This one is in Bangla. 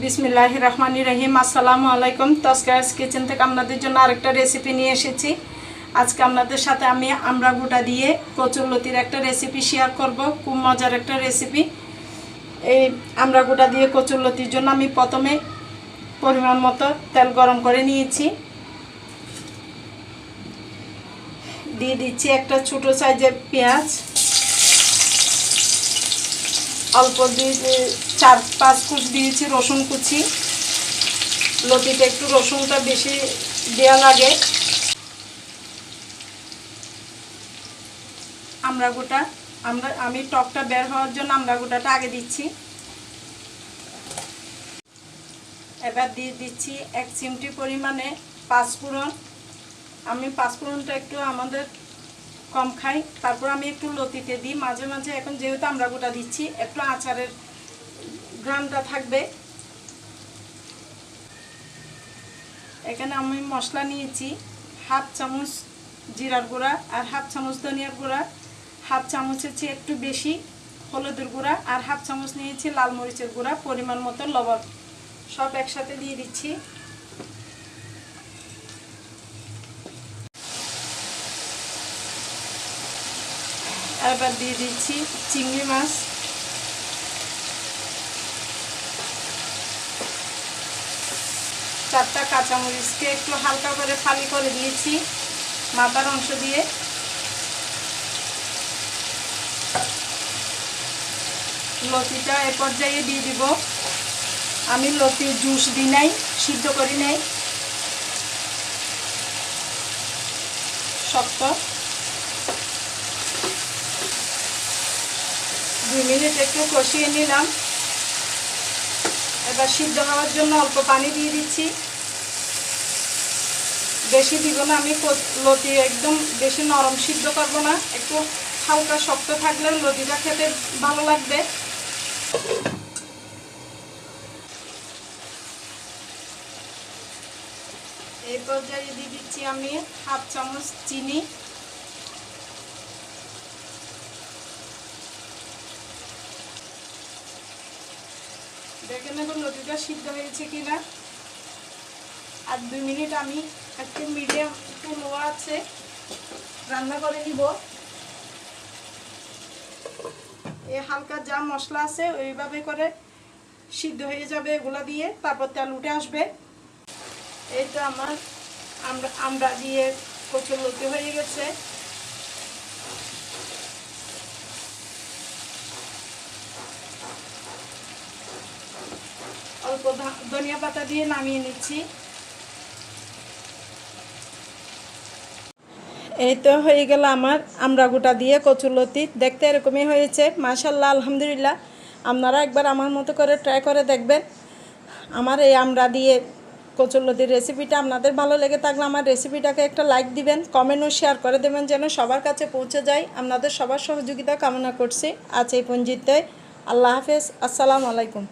বিসমিল্লাহ রহমানি রহিম। আসসালামু আলাইকুম। তস্কারাস কিচেন থেকে আপনাদের জন্য আরেকটা রেসিপি নিয়ে এসেছি। আজকে আপনাদের সাথে আমি আমরা গোটা দিয়ে কচুরলতির একটা রেসিপি শেয়ার করব। খুব মজার একটা রেসিপি এই আমরা গোটা দিয়ে কচুরলতির জন্য আমি প্রথমে পরিমাণ মতো তেল গরম করে নিয়েছি। দিয়ে দিচ্ছি একটা ছোটো সাইজের পেঁয়াজ। অল্প দিয়ে চার পাঁচ কুচ দিয়েছি রসুন কুচি। লতিতে একটু রসুনটা বেশি দেওয়া লাগে। আমরা গোটা আমরা, আমি টকটা বের হওয়ার জন্য আমরা গোটাটা আগে দিচ্ছি। এবার দিয়ে দিচ্ছি এক চিমটি পরিমাণে পাঁচফোড়ন। আমি পাঁচফোড়নটা একটু আমাদের কম খাই, তারপর আমি একটু লতিতে দিই। মাঝে মাঝে এখন যেহেতু আমরা গোটা দিচ্ছি, একটু আচারের গ্রামটা থাকবে। এখানে আমি মশলা নিয়েছি, হাফ চামচ জিরার গুঁড়া আর হাফ চামচ ধনিয়ার গুঁড়া, হাফ চামচের চেয়ে একটু বেশি হলুদের গুঁড়া আর হাফ চামচ নিয়েছি লাল মরিচের গুঁড়া। পরিমাণ মতো লবণ সব একসাথে দিয়ে দিচ্ছি। এবার দিয়ে দিচ্ছি চিংড়ি মাছ। চারটা কাঁচামরিচকে একটু হালকা করে ফালি করে দিয়েছি মাথার অংশ দিয়ে। লতিটা এ পর্যায়ে দিয়ে দিব। আমি লতির জুস দিই নাই, সিদ্ধ করি নাই। শক্ত। দুই মিনিট একটু কষিয়ে নিলাম। এবার সিদ্ধ হওয়ার জন্য অল্প পানি দিয়ে দিচ্ছি। বেশি দিব না, আমি লতি একদম বেশি নরম সিদ্ধ করব না, একটু হালকা শক্ত থাকলে লতিটা খেতে ভালো লাগবে। এই পর্যায়ে দিয়ে দিচ্ছি আমি হাফ চামচ চিনি। দেখেন এখন লতিটা সিদ্ধ হয়েছে কিনা। আর দুই মিনিট আমি একটু মিডিয়াম একটু লো আছে, রান্না করে নিব। এই হালকা যা মশলা আছে, ওইভাবে করে সিদ্ধ হয়ে যাবে এগুলা দিয়ে, তারপর তেল উঠে আসবে। এই তো আমার আমরা আমরা দিয়ে কচুর লতি হয়ে গেছে। অল্প ধনিয়া পাতা দিয়ে নামিয়ে নিচ্ছি। এই তো হয়ে গেল আমার আমরা গোটা দিয়ে কচুরলতি দেখতে এরকমই হয়েছে মাশাল্লাহ আলহামদুলিল্লাহ। আপনারা একবার আমার মতো করে ট্রাই করে দেখবেন। আমার এই আমরা দিয়ে কচুরলতির রেসিপিটা আপনাদের ভালো লেগে থাকলে আমার রেসিপিটাকে একটা লাইক দিবেন কমেন্ট ও শেয়ার করে দেবেন যেন সবার কাছে পৌঁছে যায়। আপনাদের সবার সহযোগিতা কামনা করছি। আজ এই পঞ্জিতে আল্লাহ হাফেজ। আসসালামু আলাইকুম।